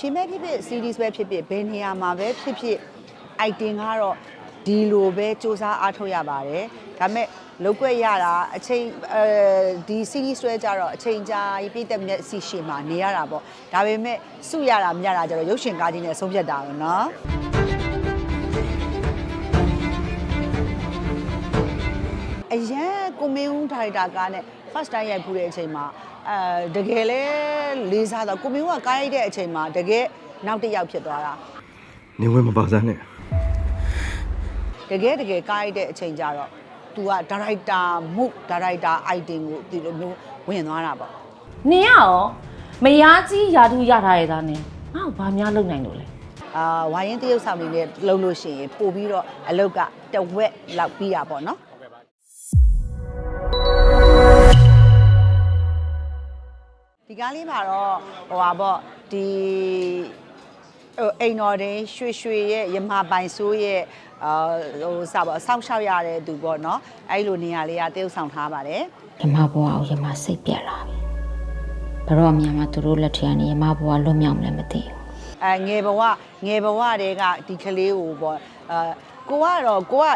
ရှင်ပဲဖြစ်ဖြစ် series ပဲဖြစ်ဖြစ်ဘယ်နေရာမှာပဲဖြစ်ဖြစ် item ကတော့ဒီလိုပဲစူးစမ်းအားထုတ်ရပါတယ်ဒါပေမဲ့လောက်ွက်ရတာအချိန်အဲဒီ series ဆွဲကြတော့အချိန်ကြာပြည့်တဲ့မြက်စီရှင်မှာနေရတာပေါ့ဒါပေမဲ့စုရတာမရတာကြတော့ရုပ်ရှင်ကားကြီးနဲ့ဆုံးဖြတ်တာပဲเนาะ အရန်ကိုမင်းဦးဒါရိုက်တာကားနဲ့ first time ရိုက်ဖူးတဲ့အချိန်မှာ အဲတကယ်လဲလေးစားတော့ကိုမင်းဦးကကားရိုက်တဲ့အချိန်မှာတကယ်နောက်တစ်ယောက်ဖြစ်သွားတာနေဝင်မပါစမ်းနဲ့တကယ်တကယ်ကားရိုက်တဲ့အချိန်ကျတော့ तू ကဒါရိုက်တာမှုဒါရိုက်တာ item ကိုဒီလိုမျိုးဝင်သွားတာပေါ့နင်ကရောမယားကြီးယာတူရထားရတာနဲ့ငါ့ကိုဘာများလုပ်နိုင်လို့လဲအာဝိုင်းရင်တရုပ်ဆောင်နေနဲ့လှုပ်လို့ရှိရင်ပို့ပြီးတော့အလုတ်ကတဝက်လောက်ပြီးတာပေါ့နော် ကားလေးမှာတော့ဟိုပါပေါ့ဒီဟိုအိမ်တော်တင်ရွှေရွှေရဲ့ရမပိုင်ဆိုးရဲ့အာဟိုစပါဆောက်ရှောက်ရတဲ့သူပေါ့နော်အဲ့လိုနေရာလေးကတရုပ်ဆောင်ထားပါတယ်ရမဘွားကိုရမစိတ်ပြက်လာပြီဘယ်တော့မှမသူတို့လက်ထက်ကနေရမဘွားလွတ်မြောက်မလဲမသိဘူးအဲငယ်ဘဝငယ်ဘဝတည်းကဒီကလေးကိုပေါ့အဲကိုကတော့ကိုက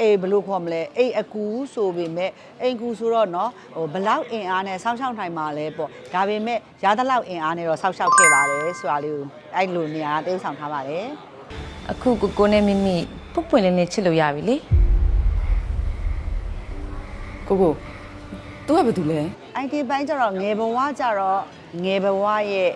အေးဘယ်လို့ခေါ်မလဲအိမ်အကူဆိုပေမဲ့အိမ်ကူဆိုတော့เนาะဟိုဘလောက်အင်အားနဲ့စောင့်ရှောက်နိုင်မှာလဲပေါ့ဒါပေမဲ့ရသလောက်အင်အားနဲ့တော့စောင့်ရှောက်ခဲ့ပါတယ်ဆိုတာလေးကိုအဲ့လိုနေရာတိတ်ဆောင်ထားပါတယ် အခုကိုကိုနဲ့မိမိပုတ်ပွင့်လေးလေးချစ်လို့ရပြီလေ ကိုကို तू ကဘာတူလဲ အိုင်တီပိုင်းကျတော့ငယ်ဘဝကျတော့ငယ်ဘဝရဲ့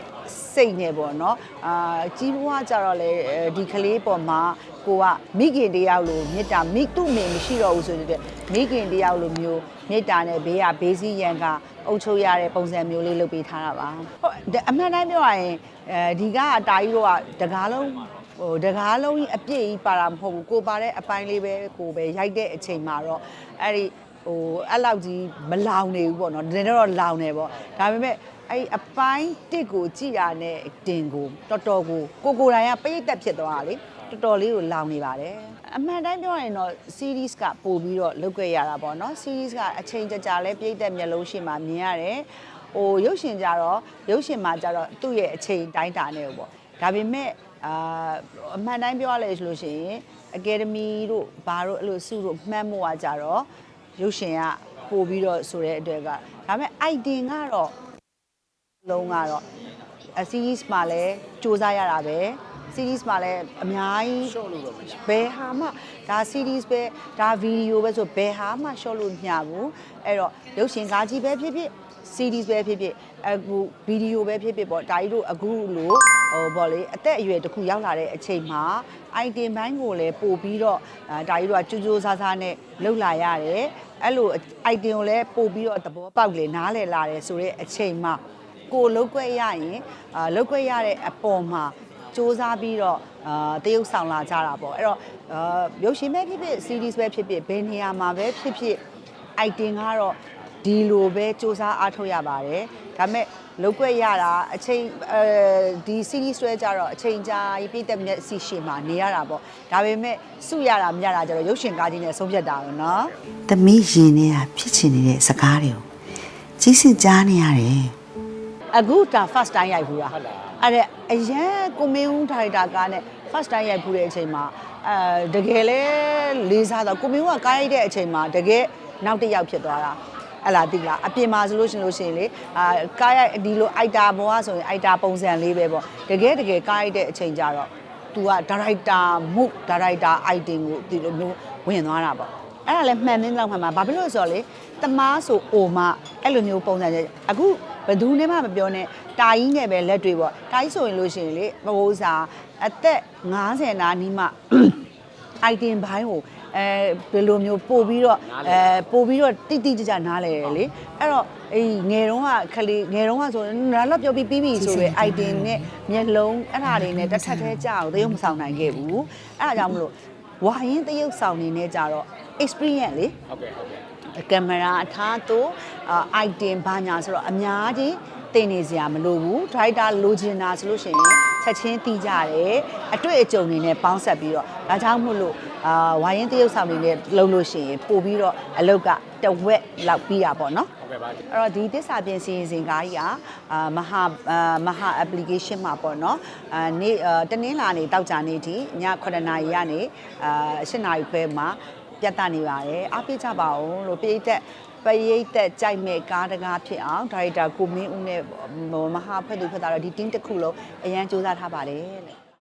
စိတ်နဲ့ပေါ့နော်အာကြီးဘဝကျတော့လေအဲဒီကလေးပေါ်မှာကိုကမိခင်တယောက်လိုမေတ္တာမိသူ့မေမရှိတော့ဘူးဆိုတဲ့မိခင်တယောက်လိုမျိုးမေတ္တာနဲ့ဘေးကဘေးစည်းရန်ကအုပ်ချုပ်ရတဲ့ပုံစံမျိုးလေးလုပ်ပေးထားတာပါဟုတ်အမှန်တိုင်းပြောရရင်အဲဒီကအတားကြီးတော့တကားလုံးဟိုတကားလုံးကြီးအပြည့်ကြီးပါတာမဟုတ်ဘူးကိုပါတဲ့အပိုင်းလေးပဲကိုပဲရိုက်တဲ့အချိန်မှာတော့အဲ့ဒီဟိုအဲ့လောက်ကြီးမလောင်နေဘူးပေါ့နော်နည်းနည်းတော့လောင်နေပေါ့ဒါပေမဲ့အဲ့အပိုင်းတစ်ကိုကြည်ရတဲ့တင်ကိုတော်တော်ကိုကိုကိုယ်တိုင်ကပိတ်သက်ဖြစ်သွားတာလေတော်တော်လေးကိုလောင်နေပါတယ်အမှန်တိုင်းပြောရင်တော့ series ကပို့ပြီးတော့လုပ်ခဲ့ရတာပေါ့နော် series ကအချိန်ကြာကြာလဲပြည့်သက်မျက်လုံးရှိမှမြင်ရတယ်ဟိုရုပ်ရှင်ကြတော့ရုပ်ရှင်မှာကြတော့သူ့ရဲ့အချိန်တိုင်းတာနေပေါ့ဒါပေမဲ့အာအမှန်တိုင်းပြောရလဲဆိုလို့ရှိရင်အကယ်ဒမီတို့ဘာတို့အဲ့လိုစုတို့မှတ်မို့อ่ะကြတော့ရုပ်ရှင်ကပို့ပြီးတော့ဆိုတဲ့အတွက်ကဒါပေမဲ့ item ကတော့ လုံးကတော့အ series မှာလည်းစူးစမ်းရတာပဲ series မှာလည်းအများကြီးဘယ်ဟာမှဒါ series ပဲဒါ video ပဲဆိုဘယ်ဟာမှ short လို့မရဘူးအဲ့တော့ရုပ်ရှင်ကားကြီးပဲဖြစ်ဖြစ် series ပဲဖြစ်ဖြစ်အခု video ပဲဖြစ်ဖြစ်ပေါ့ဒါကြီးတို့အခုလို့ဟိုပေါ့လေအသက်အရွယ်တစ်ခုရောက်လာတဲ့အချိန်မှာ item ဘိုင်းကိုလည်းပို့ပြီးတော့အာဒါကြီးတို့ကကြိုးကြိုးစားစားနဲ့လှုပ်လာရတယ်အဲ့လို item ကိုလည်းပို့ပြီးတော့သဘောပေါက်လေနားလည်လာတယ်ဆိုတဲ့အချိန်မှာ ကိုလောက်ွက်ရရင်အာလောက်ွက်ရတဲ့အပေါ်မှာစူးစမ်းပြီးတော့အာတရုပ်ဆောင်လာကြတာပေါ့အဲ့တော့အာရုပ်ရှင်ပဲဖြစ်ဖြစ် series ပဲဖြစ်ဖြစ်ဘယ်နေရာမှာပဲဖြစ်ဖြစ် item ကတော့ဒီလိုပဲစူးစမ်းအားထုတ်ရပါတယ်ဒါပေမဲ့လောက်ွက်ရတာအချိန်အဲဒီ series ဆွဲကြတော့အချိန်ကြာပြည့်တဲ့မြက်စီရှင်မှာနေရတာပေါ့ဒါပေမဲ့စုရတာမရတာကြတော့ရုပ်ရှင်ကားကြီးနဲ့ဆုံးဖြတ်တာပဲเนาะ သမီးရင်ထဲကဖြစ်ချင်နေတဲ့စကားတွေကိုကြီးစစ်ကြားနေရတယ် အခုဒါ first time ရိုက်ဘူးလားဟုတ်လားအဲ့ဒါအရန်ကိုမင်းဦးဒါရိုက်တာကားနဲ့ first time ရိုက်ဖူးတဲ့အချိန်မှာအဲတကယ်လဲလေးစားတော့ကိုမင်းဦးကကားရိုက်တဲ့အချိန်မှာတကယ်နောက်တစ်ယောက်ဖြစ်သွားတာအဲ့လားတိလားအပြင်မှာဆိုလို့ရှိရင်လို့ရှိရင်လေအာကားရိုက်ဒီလိုအိုက်တာဘောကဆိုရင်အိုက်တာပုံစံလေးပဲပေါ့တကယ်တကယ်ကားရိုက်တဲ့အချိန်ကျတော့ तू ကဒါရိုက်တာမှုဒါရိုက်တာ item ကိုဒီလိုမျိုးဝင်သွားတာပေါ့အဲ့ဒါလည်းမှန်သင်းလောက်မှန်ပါဘာဖြစ်လို့လဲဆိုတော့လေတမားဆိုအိုမအဲ့လိုမျိုးပုံစံချက်အခု ဘယ်သူနဲ့မှမပြောနဲ့တာကြီးနဲ့ပဲလက်တွေပေါ့တာကြီးဆိုရင်လို့ရှိရင်လေပပိုးစာအသက်90နာနီးမှ item ဘိုင်းကိုအဲဘယ်လိုမျိုးပို့ပြီးတော့အဲပို့ပြီးတော့တိတိကျကျနားလဲတယ်လေအဲ့တော့အေးငယ်တုန်းကခလေးငယ်တုန်းကဆိုနားလောက်ပြောပြီးပြီးပြီဆိုရယ် item နဲ့မျက်လုံးအဲ့ဒါတွေနဲ့တစ်ထပ်သေးကြအောင်သရုပ်မဆောင်နိုင်ခဲ့ဘူးအဲ့ဒါကြောင့်မလို့ဝါရင်သရုပ်ဆောင်နေနဲ့ကြတော့ experience လေဟုတ်ကဲ့ဟုတ်ကဲ့ ကင်မရာအထားသူအာ item ဘာညာဆိုတော့အများကြီးတင်နေစရာမလိုဘူး driver လိုချင်တာဆိုလို့ရှိရင်ချက်ချင်းတီးကြတယ်အတွေ့အကြုံတွေနဲ့ပေါင်းဆက်ပြီးတော့ဒါကြောင့်မို့လို့အာဝိုင်းရင်တရုပ်ဆောင်တွေနဲ့လုပ်လို့ရှိရင်ပို့ပြီးတော့အလုတ်ကတဝက်လောက်ပြီးတာပေါ့နော်ဟုတ်ကဲ့ပါအဲ့တော့ဒီတစ္ဆာပြင်စီရင်စဉ်ကားကြီးကအာမဟာအာမဟာ application မှာပေါ့နော်အာနေ့အာတနင်္လာနေ့တောက်ကြနေ့ထိည9နာရီကနေအာ10နာရီခွဲမှာ ပြတ်တနေပါတယ်အားပေးကြပါဦးလို့ပြည်သက်ပရိတ်သက်ကြိုက်မဲ့ကားတကားဖြစ်အောင်ဒါရိုက်တာကိုမင်းဦးနဲ့ဟိုမဟာဖက်သူဖက်တာတော့ဒီ team တစ်ခုလုံးအရန်စူးစမ်းထားပါတယ်တဲ့